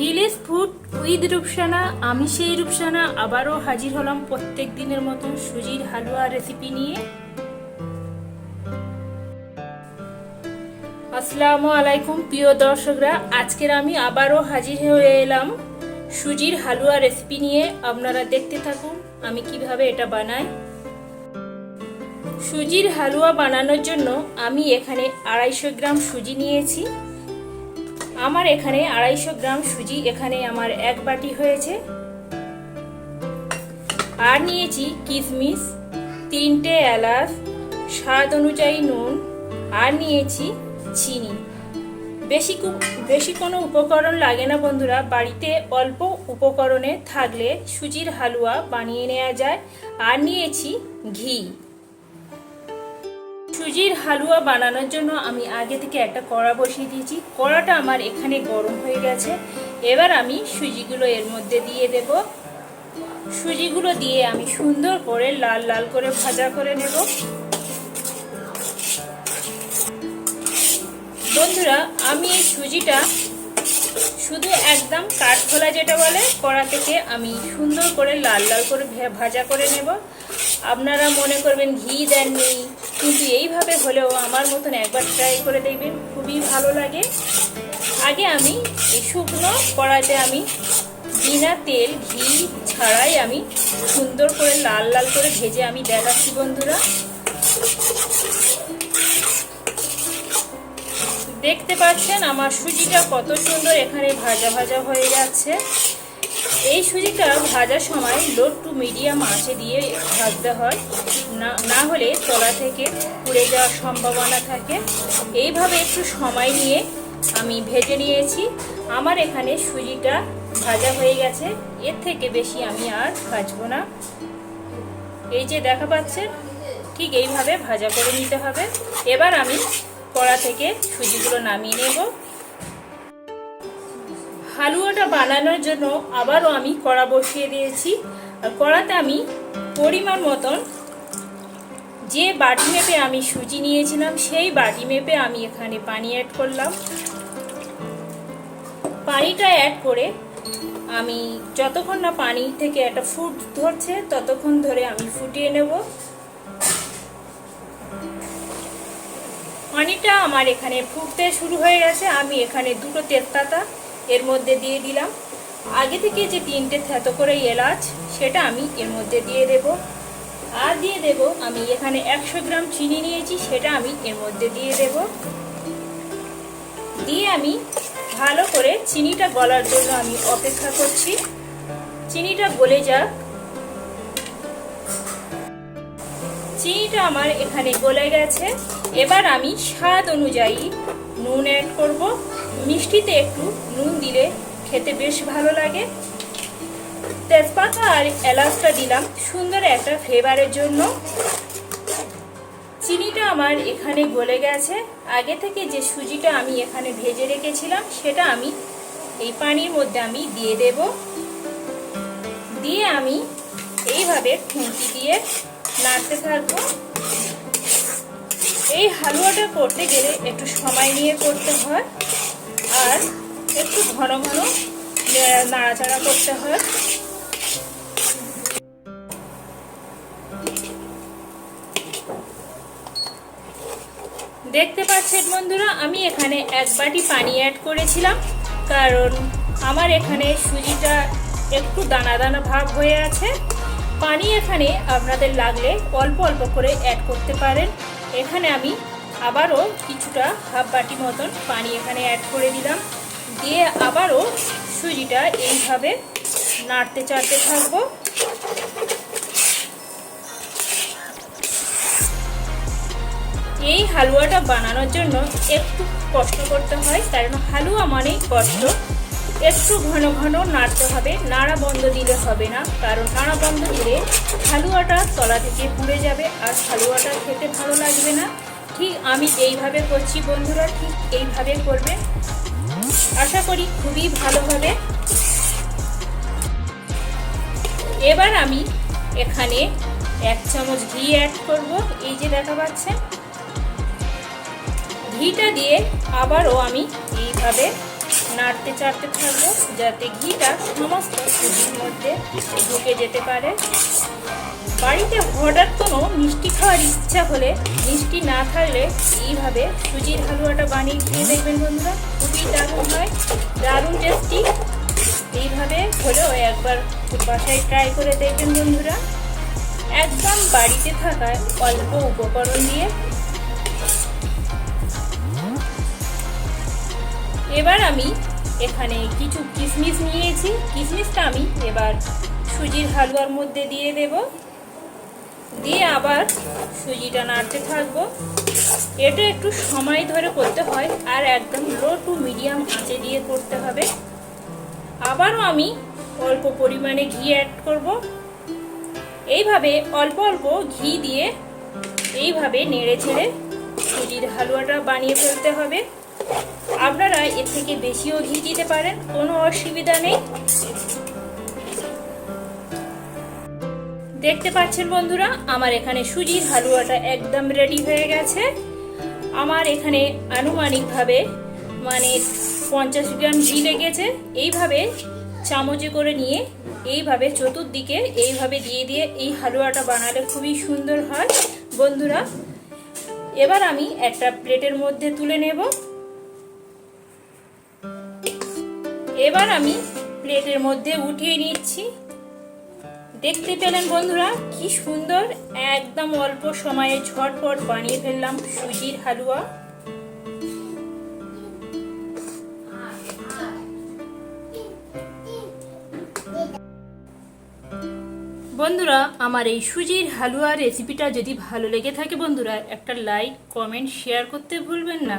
Village food with Rupsana, আমি সেই রূপসানা, আবারও হাজির হলাম প্রত্যেক দিনের মতন সুজির হালুয়া রেসিপি নিয়ে। আসসালামু আলাইকুম প্রিয় দর্শকরা, আজকের আমি আবারও হাজির হয়ে এলাম সুজির হালুয়া রেসিপি নিয়ে। আপনারা দেখতে থাকুন, আমি কীভাবে এটা বানাই। সুজির হালুয়া বানানোর জন্য আমি এখানে আড়াইশো গ্রাম সুজি নিয়েছি। আমার এখানে আড়াইশো গ্রাম সুজি এখানে আমার এক বাটি হয়েছে। আর নিয়েছি কিশমিশ তিনটে এলাচ, স্বাদ অনুযায়ী নুন, আর নিয়েছি চিনি। বেশি বেশি কোনো উপকরণ লাগে না বন্ধুরা, বাড়িতে অল্প উপকরণে থাকলে সুজির হালুয়া বানিয়ে নেওয়া যায়। আর নিয়েছি ঘি। সুজির হালুয়া বানানোর জন্য আমি আগে থেকে একটা কড়া বসিয়ে দিয়েছি। কড়াটা আমার এখানে গরম হয়ে গেছে। এবার আমি সুজিগুলো এর মধ্যে দিয়ে দেব। সুজিগুলো দিয়ে আমি সুন্দর করে লাল লাল করে ভাজা করে নেব। বন্ধুরা, আমি এই সুজিটা শুধু একদম কাঠখোলা যেটা বলে, কড়া থেকে আমি সুন্দর করে লাল লাল করে ভাজা করে নেব। আপনারা মনে করবেন ঘি দেননি কিন্তু এইভাবে হলেও আমার মতন একবার ট্রাই করে দেখবেন, খুবই ভালো লাগে। আগে আমি এই শুকনো কড়াইতে আমি বিনা তেল ঘি ছাড়াই আমি সুন্দর করে লাল লাল করে ভেজে আমি দেখাচ্ছি বন্ধুরা। দেখতে পাচ্ছেন আমার সুজিটা কত সুন্দর এখানে ভাজা ভাজা হয়ে যাচ্ছে। এই সুজিটা ভাজার সময় লো টু মিডিয়াম আঁচে দিয়ে ভাজতে হয়। না হলে তলা থেকে পুড়ে যাওয়ার সম্ভাবনা থাকে। এইভাবে একটু সময় নিয়ে আমি ভেজে নিয়েছি। আমার এখানে সুজিটা ভাজা হয়ে গেছে। এর থেকে বেশি আমি আর ভাজবো না। এই যে দেখা পাচ্ছেন ঠিক এইভাবে ভাজা করে নিতে হবে। এবার আমি কড়া থেকে সুজিগুলো নামিয়ে নেব। হালুয়াটা বানানোর জন্য আবারও আমি কড়া বসিয়ে দিয়েছি। কড়াতে আমি পরিমাণ মতন যে বাটি মেপে আমি সুজি নিয়েছিলাম, সেই বাটি মেপে আমি এখানে পানি অ্যাড করলাম। পানিটা অ্যাড করে আমি যতক্ষণ না পানি থেকে একটা ফুট ধরছে, ততক্ষণ ধরে আমি ফুটিয়ে নেব। পানিটা আমার এখানে ফুটতে শুরু হয়ে গেছে। আমি এখানে দুটো তেজপাতা এর মধ্যে দিয়ে দিলাম। আগে থেকে যে তিনটে থেতো করে এলাচ, সেটা আমি এর মধ্যে দিয়ে দেব। আর দিয়ে দেব, আমি এখানে একশো গ্রাম চিনি নিয়েছি, সেটা আমি এর মধ্যে দিয়ে দেব। দিয়ে আমি ভালো করে চিনিটা গলার জন্য আমি অপেক্ষা করছি। চিনিটা গলে যাক। চিনিটা আমার এখানে গলে গেছে। এবার আমি স্বাদ অনুযায়ী নুন অ্যাড করব। মিষ্টিতে একটু নুন দিলে খেতে বেশ ভালো লাগে। তেজপাতা আর এলাচটা দিলাম সুন্দর একটা ফ্লেভারের জন্য। চিনিটা আমার এখানে গলে গেছে। আগে থেকে যে সুজিটা আমি এখানে ভেজে রেখেছিলাম, সেটা আমি এই পানির মধ্যে আমি দিয়ে দেব। দিয়ে আমি এইভাবে খুঁটি দিয়ে নাড়তে থাকব। এই হালুয়াটা করতে গেলে একটু সময় নিয়ে করতে হয়। আর একটু ঘন ঘন নাড়াচাড়া করতে হয়। দেখতে পাচ্ছেন বন্ধুরা, আমি এখানে এক বাটি পানি অ্যাড করেছিলাম, কারণ আমার এখানে সুজিটা একটু দানা দানা ভাব হয়ে আছে। পানি এখানে আপনাদের লাগলে অল্প অল্প করে অ্যাড করতে পারেন। এখানে আমি আবারও কিছুটা হাফ বাটি মতন পানি এখানে অ্যাড করে দিলাম। দিয়ে আবারও সুজিটা এইভাবে নাড়তে চাড়তে থাকব। এই হালুয়াটা বানানোর জন্য একটু কষ্ট করতে হয়, কারণ হালুয়া মানেই কষ্ট। একটু ঘন ঘন নাড়তে হবে, নাড়া বন্ধ দিলে হবে না, কারণ নাড়া বন্ধ দিলে হালুয়াটা তলা থেকে পুড়ে যাবে আর হালুয়াটা খেতে ভালো লাগবে না। ঠিক আমি এইভাবে করছি বন্ধুরা, ঠিক এইভাবে করবে। আশা করি খুবই ভালো হবে। এবার আমি এখানে এক চামচ ঘি অ্যাড করব। এই যে দেখা পাচ্ছেন ঘিটা দিয়ে আবারও আমি এইভাবে নাড়তে চাড়তে থাকব, যাতে ঘিটা সমস্ত সুজির মধ্যে ঢুকে যেতে পারে। বাড়িতে হঠাৎ কোনো মিষ্টি খাওয়ার ইচ্ছা হলে, মিষ্টি না থাকলে এইভাবে সুজির হালুয়াটা বানিয়ে খেয়ে দেখবেন বন্ধুরা, খুবই দারুণ হয়, দারুণ টেস্টি এইভাবে হলেও একবার বাসায় ট্রাই করে দেখবেন বন্ধুরা। একদম বাড়িতে থাকা অল্প উপকরণ দিয়ে। এবার আমি এখানে কিছু কিশমিশ নিয়েছি। কিশমিশটা আমি এবার সুজির হালুয়ার মধ্যে দিয়ে দেব। দিয়ে আবার সুজিটা নাড়তে থাকব। এটা একটু সময় ধরে করতে হয় আর একদম লো টু মিডিয়াম আঁচে দিয়ে করতে হবে। আবারও আমি অল্প পরিমাণে ঘি অ্যাড করব। এইভাবে অল্প অল্প ঘি দিয়ে এইভাবে নেড়ে ছেড়ে সুজির হালুয়াটা বানিয়ে ফেলতে হবে। আপনারা এর থেকে বেশিও ঘি দিতে পারেন, কোনো অসুবিধা নেই। দেখতে পাচ্ছেন বন্ধুরা, আমার এখানে সুজির হালুয়াটা একদম রেডি হয়ে গেছে। আমার এখানে আনুমানিকভাবে মানে পঞ্চাশ গ্রাম ঘি লেগেছে। এইভাবে চামচে করে নিয়ে এইভাবে চতুর্দিকে এইভাবে দিয়ে দিয়ে এই হালুয়াটা বানালে খুবই সুন্দর হয়। বন্ধুরা, এবার আমি একটা প্লেটের মধ্যে তুলে নেব। এবার আমি প্লেটের মধ্যে উঠিয়ে নিচ্ছি। দেখতে পেলেন বন্ধুরা, কি সুন্দর, একদম অল্প সময়ে ঝটপট বানিয়ে ফেললাম সুজির হালুয়া। বন্ধুরা, আমার এই সুজির হালুয়া রেসিপিটা যদি ভালো লেগে থাকে বন্ধুরা, একটা লাইক কমেন্ট শেয়ার করতে ভুলবেন না।